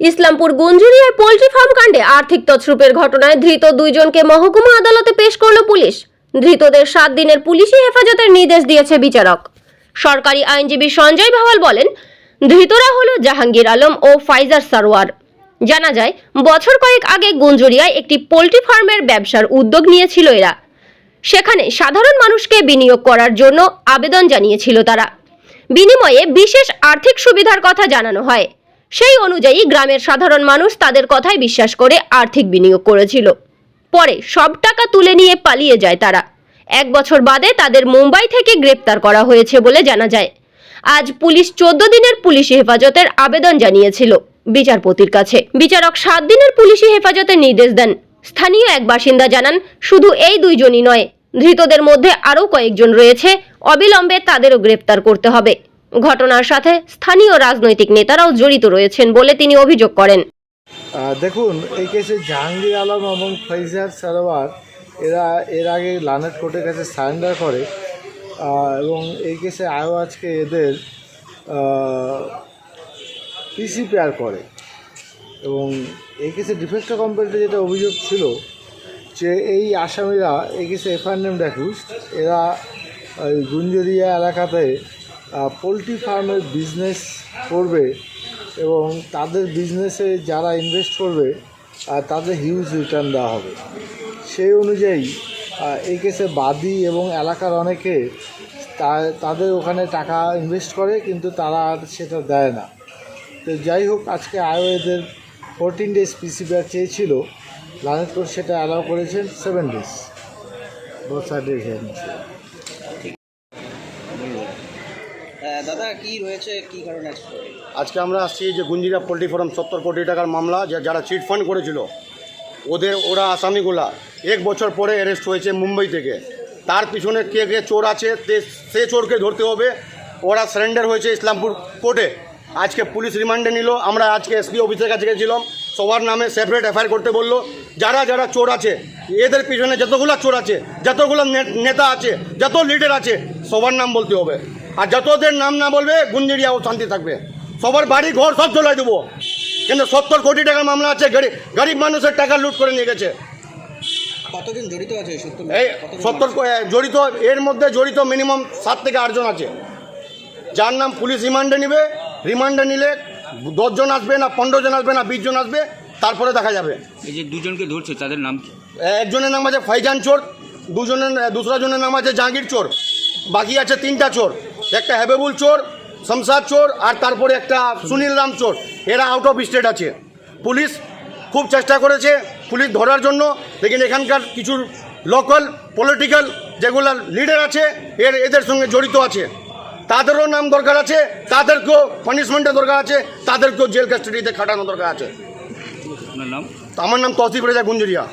Islampur গুঞ্জুরিয়ায় poultry farm কাণ্ডে আর্থিক তছরূপের ঘটনায় ধৃত দুইজনকে মহকুমা আদালতে পেশ করল পুলিশ। ধৃতদের সাত দিনের পুলিশি হেফাজতের নির্দেশ দিয়েছে বিচারক। সরকারি আইনজীবী সঞ্জয় ভাওয়াল বলেন, ধৃতরা হল জাহাঙ্গীর আলম ও ফাইজার সারোয়ার। জানা যায়, বছর কয়েক আগে গুঞ্জুরিয়ায় একটি পোল্ট্রি ফার্মের ব্যবসার উদ্যোগ নিয়েছিল এরা। সেখানে সাধারণ মানুষকে বিনিয়োগ করার জন্য আবেদন জানিয়েছিল তারা। বিনিময়ে বিশেষ আর্থিক সুবিধার কথা জানানো হয়। সেই অনুযায়ী গ্রামের সাধারণ মানুষ তাদের কথায় বিশ্বাস করে আর্থিক বিনিয়োগ করেছিল। পরে সব টাকা তুলে নিয়ে পালিয়ে যায় তারা। এক বছর বাদে তাদের মুম্বাই থেকে গ্রেপ্তার করা হয়েছে বলে জানা যায়। আজ পুলিশ চোদ্দ দিনের পুলিশি হেফাজতের আবেদন জানিয়েছিল বিচারপতির কাছে। বিচারক সাত দিনের পুলিশি হেফাজতের নির্দেশ দেন। স্থানীয় এক বাসিন্দা জানান, শুধু এই দুইজনই নয়, ধৃতদের মধ্যে আরও কয়েকজন রয়েছে। অবিলম্বে তাদেরও গ্রেপ্তার করতে হবে। ঘটনার সাথে স্থানীয় রাজনৈতিক নেতারাও জড়িত রয়েছেন বলে তিনি অভিযোগ করেন। দেখুন, এই কেসে জাহাঙ্গীর আলম এবং ফৈজার সারোয়ার, এরা এর আগে লানেট কোর্টের কাছে সারেন্ডার করে এবং এই কেসে আয়ও আজকে এদের পিসিপিআর করে। এবং এই কেসে ডিফেক্ট কোম্পানিতে যেটা অভিযোগ ছিল, যে এই আসামিরা, এই কেসে এফআইআর নেম এরা গুঞ্জরিয়া এলাকাতে পোলট্রি ফার্মের বিজনেস করবে এবং তাদের বিজনেসে যারা ইনভেস্ট করবে তাদের হিউজ রিটার্ন দেওয়া হবে। সেই অনুযায়ী এই কেসে বাদী এবং এলাকার অনেকে তাদের ওখানে টাকা ইনভেস্ট করে কিন্তু তারা আর সেটা দেয় না। তো যাই হোক আজকে আয়ো এদের ফোরটিন ডেজ পিসিবিআর চেয়েছিল। লানেট কোর্ট সেটা অ্যালাউ করেছেন সেভেন ডেজ ছিল হ্যাঁ, দাদা, কি রয়েছে? কি কারণে আজকে? আমরা আসছি যে গুঞ্জিরা পোলট্রি ফার্ম সত্তর কোটি টাকার মামলা যারা চিট ফান্ড করেছিল, ওদের, ওরা আসামিগুলা। এক বছর পরে অ্যারেস্ট হয়েছে মুম্বাই থেকে। তার পিছনে কে কে চোর আছে সে চোরকে ধরতে হবে। ওরা সারেন্ডার হয়েছে ইসলামপুর কোর্টে। আজকে পুলিশ রিমান্ডে নিল। আমরা আজকে এসপি অফিসের কাছে গেছিলাম। সবার নামে সেপারেট এফআইআর করতে বলল। যারা যারা চোর আছে, এদের পিছনে যতগুলো চোর আছে, যতগুলো নেতা আছে, যত লিডার আছে, সবার নাম বলতে হবে। আর যতদের নাম না বলবে গুঞ্জিরিয়া ও শান্তি থাকবে। সবার বাড়ি ঘর সব চলাই দেবো। কিন্তু সত্তর কোটি টাকার মামলা আছে গরিব গরিব মানুষের টাকা লুট করে নিয়ে গেছে। কতদিন জড়িত আছে এই সত্তর এর মধ্যে জড়িত মিনিমাম সাত থেকে আটজন আছে। যার নাম পুলিশ রিমান্ডে নিবে রিমান্ডে নিলে দশজন আসবে না পনেরো জন আসবে না বিশ জন আসবে তারপরে দেখা যাবে। এই যে দুজনকে ধরছে তাদের নাম কি? একজনের নাম আছে ফাইজান চোর দুজনের দুসরা জনের নাম আছে জাহাঙ্গীর চোর বাকি আছে তিনটা চোর। একটা হেবেবুল চোর শমশাদ চোর আর তারপরে একটা সুনীল রাম চোর। এরা আউট অফ স্টেট আছে। পুলিশ খুব চেষ্টা করেছে পুলিশ ধরার জন্য লেকিন এখানকার কিছু লোকাল পলিটিক্যাল যেগুলো লিডার আছে এর এদের সঙ্গে জড়িত আছে। তাদেরও নাম দরকার আছে তাদেরকেও পানিশমেন্টের দরকার আছে তাদেরকেও জেল কাস্টাডিতে খাটানো দরকার আছে। আমার নাম তসিফ রেজা গুঞ্জরিয়া।